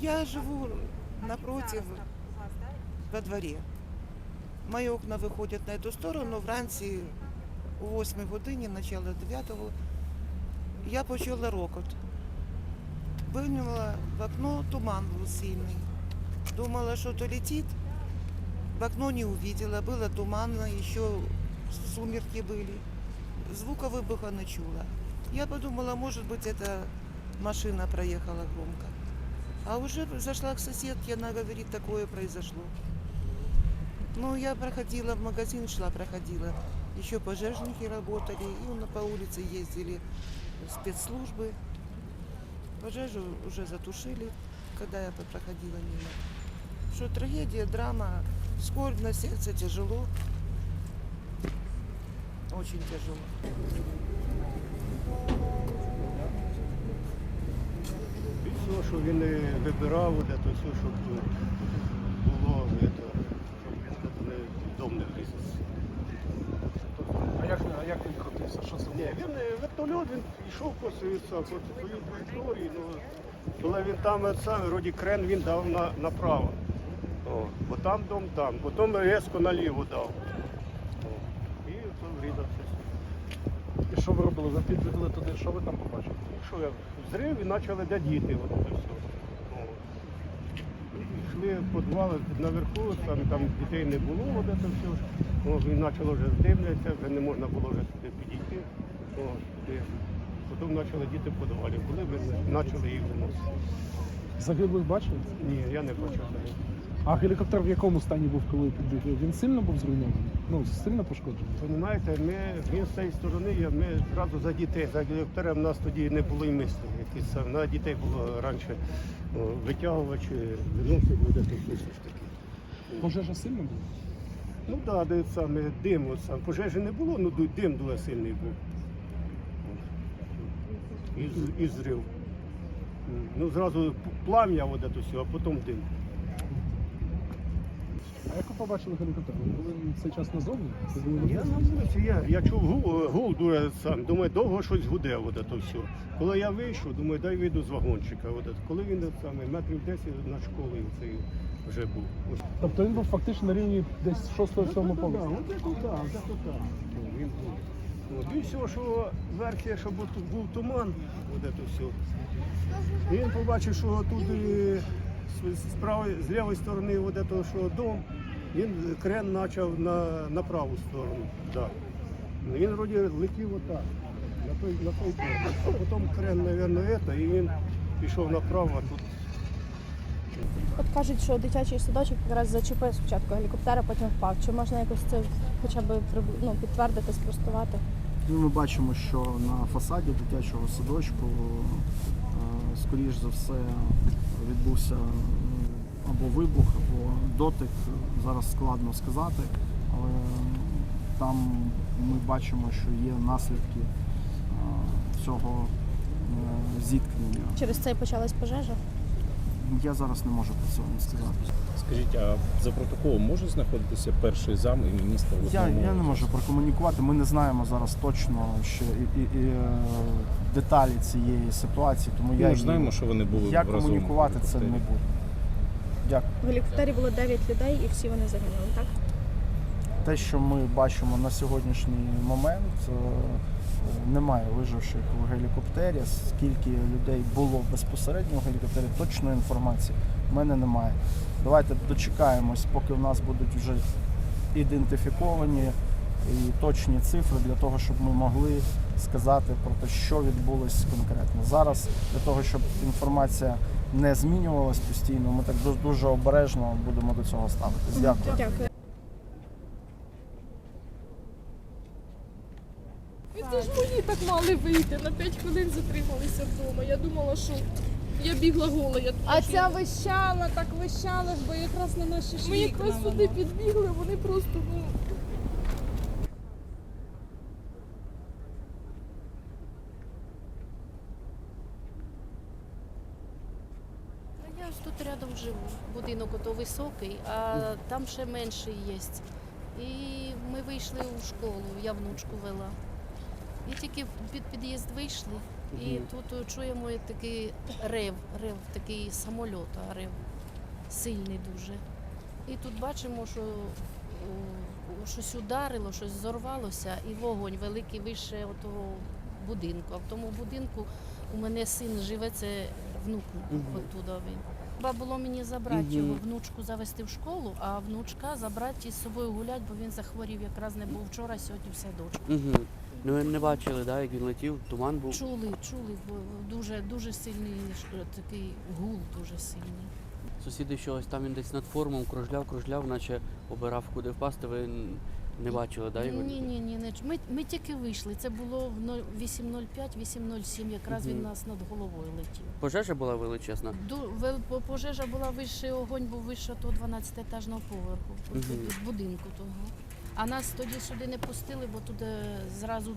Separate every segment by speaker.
Speaker 1: Я живу напротив, во дворі. Мої окна виходять на цю сторону. Вранці о 8 годині, начало 9 я почула рокот. Виглянула в окно, туман був сильний. Думала, что то летит. В окно не увидела, было туманно, еще сумерки были. Звука выбуха не чула. Я подумала, может быть, это машина проехала громко. А уже зашла к соседке, она говорит, такое произошло. Ну, я проходила в магазин, шла, проходила. Еще пожежники работали, и на- по улице ездили спецслужбы. Пожежу уже затушили, когда я проходила мимо. Что трагедия, драма, скорбь на сердце, тяжело. Очень тяжело.
Speaker 2: Все, що він вибирав, де то все, щоб було, е, то, щоб він де не дом не врізався.
Speaker 3: А як, а як він крутився? Що це
Speaker 2: Ні, він е, вертольот, він йшов по свою траєкторії, ну, коли він там е, сам, вроді крен він дав на, направо. О, бо там дом там, потім резко наліво дав. О, і то врізався.
Speaker 3: І ви робили? Ви туди, що ви там побачили?
Speaker 2: Що я зрив і почали де діти. От все. О. Йшли в наверху, там, там дітей не було, от це все. О, він почало вже здивлятися, вже не можна було вже сюди підійти. О, сюди. Потім почали діти в підвалі. Були, ми почали їх виносити.
Speaker 3: Загиблих бачили?
Speaker 2: Ні, я не бачив.
Speaker 3: А гелікоптер в якому стані був, коли ви підбігли? Він сильно був зруйнований? Ну, сильно пошкоджений?
Speaker 2: Понімаєте, ми, він з цієї сторони, ми одразу за дітей, за гелікоптером у нас тоді не було і мислі. Якісь, на дітей було раніше о, витягувачі, виносили де то все.
Speaker 3: Пожежа сильно була?
Speaker 2: Ну так, да, саме дим, от сам. пожежі не було, ну дим дуже сильний був. І, і зрив. Ну, зразу плам'я, от а потім дим.
Speaker 3: А як ви побачили гелікоптер? Ви були цей час назовні? Ви були на
Speaker 2: Я
Speaker 3: вулиці?
Speaker 2: на вулиці, я, я чув гул, гул дуже сам. Думаю, довго щось гуде, от це все. Коли я вийшов, думаю, дай вийду з вагончика. От. Коли він от саме метрів 10 над школою цей вже був. Ось.
Speaker 3: Тобто він був фактично на рівні десь 6-7
Speaker 2: Да,
Speaker 3: поверсу?
Speaker 2: от це туди, от це туди. Ну, Він був. От. І все, що верхня, щоб тут був туман, от це все. І він побачив, що тут е, з, правої, з лівої сторони от це, що дом, він крен почав на, на праву сторону. Да. Він вроді летів отак, на той, на той бок. А потім крен, мабуть, це, і він пішов направо, а тут
Speaker 4: От кажуть, що дитячий садочок якраз зачепив спочатку гелікоптера, потім впав. Чи можна якось це хоча б ну, підтвердити, спростувати?
Speaker 5: Ну, Ми бачимо, що на фасаді дитячого садочку, скоріш за все, відбувся або вибух, або дотик. Зараз складно сказати, але там ми бачимо, що є наслідки цього е, зіткнення.
Speaker 4: Через це і почалась пожежа?
Speaker 5: Я зараз не можу про це вам сказати.
Speaker 6: Скажіть, а за протоколом може знаходитися перший зам і міністр? в
Speaker 5: Я, я не можу прокомунікувати. Ми не знаємо зараз точно ще і, і, і е, деталі цієї ситуації, тому
Speaker 6: Ми
Speaker 5: я
Speaker 6: ж знаємо, що вони були
Speaker 5: я
Speaker 6: разом
Speaker 5: комунікувати
Speaker 6: в
Speaker 5: це не буду. Дякую.
Speaker 4: В гелікоптері було 9 людей і всі вони загинули, так?
Speaker 5: Те, що ми бачимо на сьогоднішній момент, е, немає виживших у гелікоптері. Скільки людей було безпосередньо в гелікоптері, точної інформації в мене немає. Давайте дочекаємось, поки в нас будуть вже ідентифіковані і точні цифри для того, щоб ми могли сказати про те, що відбулось конкретно. Зараз для того, щоб інформація не змінювалась постійно, ми так дуже обережно будемо до цього ставитись. Дякую.
Speaker 4: Дякую.
Speaker 7: Ви це ж мені так мали вийти, на 5 хвилин затрималися вдома. Я думала, що я бігла гола. Я
Speaker 8: А ця вищала, так вищала ж, бо якраз на наші ж
Speaker 7: Ми якраз сюди підбігли, вони просто ну.
Speaker 9: Ну, Я ж тут рядом живу. Будинок ото високий, а там ще менший є. І ми вийшли у школу, я внучку вела. І тільки під під'їзд вийшли, І
Speaker 10: Мгм.
Speaker 9: тут чуємо такий рев, рев такий самольота, рев сильний дуже. І тут бачимо, що о, щось ударило, щось зорвалося, і вогонь великий вище того будинку. А в тому будинку у мене син живе, це внук
Speaker 10: Мгм.
Speaker 9: оттуда він. Треба було мені забрати
Speaker 10: Мгм.
Speaker 9: його внучку завести в школу, а внучка забрати із собою гуляти, бо він захворів якраз не був вчора, сьогодні в садочку.
Speaker 10: Угу. Ну ви не бачили, да, як він летів, туман був.
Speaker 9: Чули, чули, бо дуже дуже сильний такий гул, дуже сильний.
Speaker 10: Сусіди що ось там він десь над формом кружляв, кружляв, наче обирав, куди впасти. Ви н- не бачили, да, його?
Speaker 9: Ні, ні, ні, не ми, ми тільки вийшли. Це було в 8.05, 8.07, якраз він
Speaker 10: Мгм.
Speaker 9: нас над головою летів.
Speaker 10: Пожежа була величезна.
Speaker 9: Вел- по- Пожежа була вище, огонь був вище того 12-етажного поверху, от
Speaker 10: Мгм.
Speaker 9: тут, з будинку того. А нас тоді сюди не пустили, бо туди зразу е,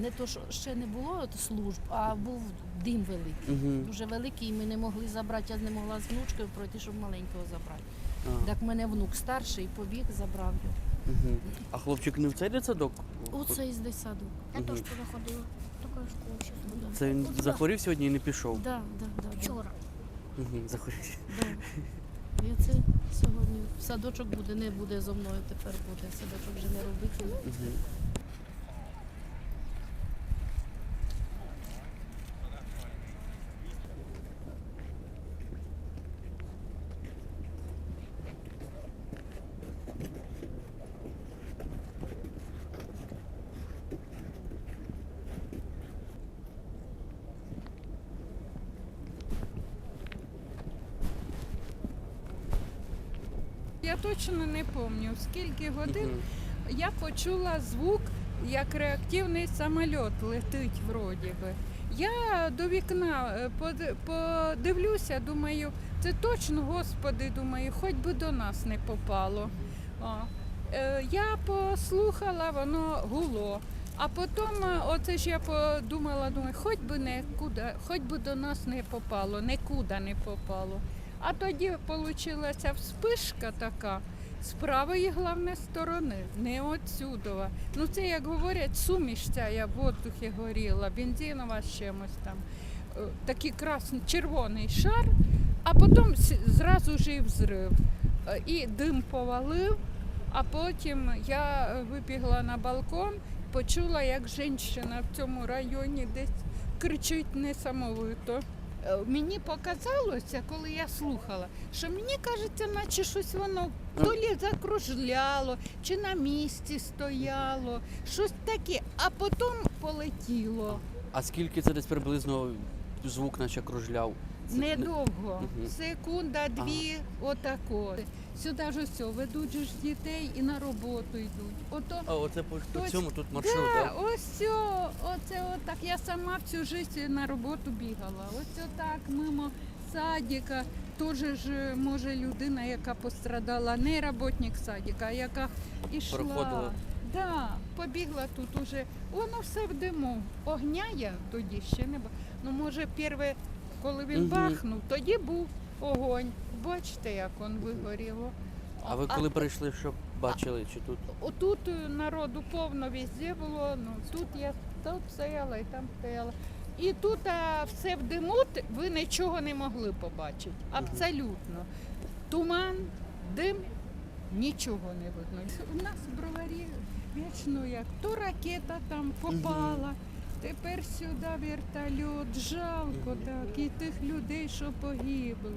Speaker 9: не то, що ще не було от служб, а був дим великий.
Speaker 10: Угу.
Speaker 9: Дуже великий, і ми не могли забрати, я не могла з внучкою пройти, щоб маленького забрати. Так мене внук старший побіг, забрав його.
Speaker 10: Угу. а хлопчик не в цей дитсадок?
Speaker 9: Оце із дитсадок.
Speaker 11: Я теж туди ходила. Ще ходила.
Speaker 10: Це він захворів сьогодні і не пішов.
Speaker 9: Да, да, да, да,
Speaker 11: Вчора.
Speaker 10: Угу. Захворів.
Speaker 9: да. Я це сьогодні садочок буде, не буде зо мною тепер буде. Садочок вже не робити.
Speaker 10: Угу.
Speaker 8: Я точно не пам'ятаю, скільки годин
Speaker 10: Угу.
Speaker 8: я почула звук, як реактивний самоліт летить вроді би. Я до вікна е, подивлюся, думаю, це точно, господи, думаю, хоч би до нас не попало. О. Е, Я послухала, воно гуло. А потім, е, оце ж я подумала, думаю, хоч би не куди, хоч би до нас не попало, нікуди не попало. А тоді вийшла вспишка така з правої головне сторони, не отсюдова. Ну це як говорять, суміш ця я в воздухі горіла, бензинова з чимось там. Е, Такий красний червоний шар, а потім зразу ж і взрив. Е, І дим повалив, а потім я вибігла на балкон, почула, як жінка в цьому районі десь кричить несамовито. Е, Мені показалося, коли я слухала, що мені кажеться, наче щось воно то лі закружляло, чи на місці стояло, щось таке, а потім полетіло.
Speaker 10: А скільки це десь приблизно звук наче кружляв?
Speaker 8: Недовго, секунда, дві, отако. Сюди ж все, ведуть же ж дітей і на роботу йдуть. Ото
Speaker 10: А оце по, по
Speaker 8: Хтось-
Speaker 10: цьому тут маршрут,
Speaker 8: Да,
Speaker 10: так?
Speaker 8: ось цьо, оце отак. Я сама всю життя на роботу бігала. Ось отак мимо садика. Теж ж може людина, яка пострадала, не роботник садика, а яка ішла.
Speaker 10: Проходила.
Speaker 8: Да, побігла тут уже. Воно все в диму. Огня я тоді ще не бачила. Ну, може, перше, коли він
Speaker 10: Мгм.
Speaker 8: бахнув, тоді був огонь. Бачите, як він вигоріло.
Speaker 10: А ви коли прийшли, що бачили? Чи тут?
Speaker 8: Отут е, народу повно везде було. Ну тут я тут стояла і там стояла. І тут а, все в диму, т- ви нічого не могли побачити. Абсолютно. Туман, дим, нічого не видно. У нас в броварі вічно як то ракета там попала. Тепер сюди вертольот, жалко так, і тих людей, що погибли.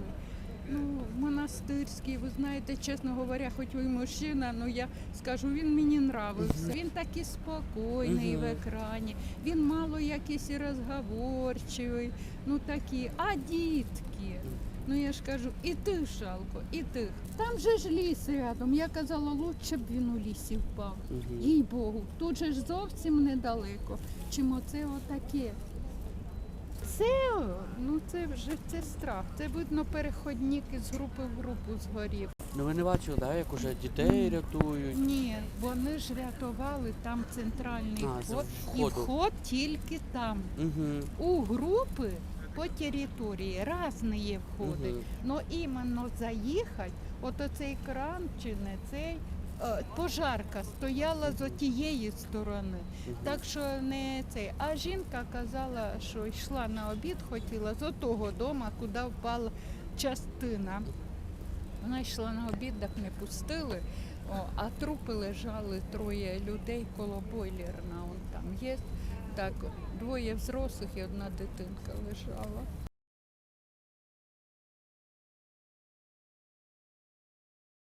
Speaker 8: Ну, монастирський, ви знаєте, чесно говоря, хоч ви мужчина, ну я скажу, він мені нравився. Він такий спокійний в екрані, він мало якийсь розговорчивий, ну такі, а дітки. Ну я ж кажу, і тих жалко, і тих. Там же ж ліс рядом. Я казала, лучше б він у лісі впав.
Speaker 10: Угу.
Speaker 8: Їй Богу, тут же ж зовсім недалеко. Чим оце отаке. Це, ну це вже це страх. Це видно переходник із групи в групу згорів.
Speaker 10: Ну ви не бачили, да, як уже дітей рятують?
Speaker 8: Ні, вони ж рятували там центральний
Speaker 10: А,
Speaker 8: вход, і
Speaker 10: входу.
Speaker 8: вход тільки там.
Speaker 10: Угу.
Speaker 8: У групи по території різні входи. Ну іменно заїхати, от оцей кран чи не цей, е, пожарка стояла з отієї сторони. Так що не цей. А жінка казала, що йшла на обід, хотіла з отого дому, куди впала частина. Вона йшла на обід, так не пустили, о, а трупи лежали троє людей коло бойлерна. Он там є. Так, двоє взрослих і одна дитинка лежала.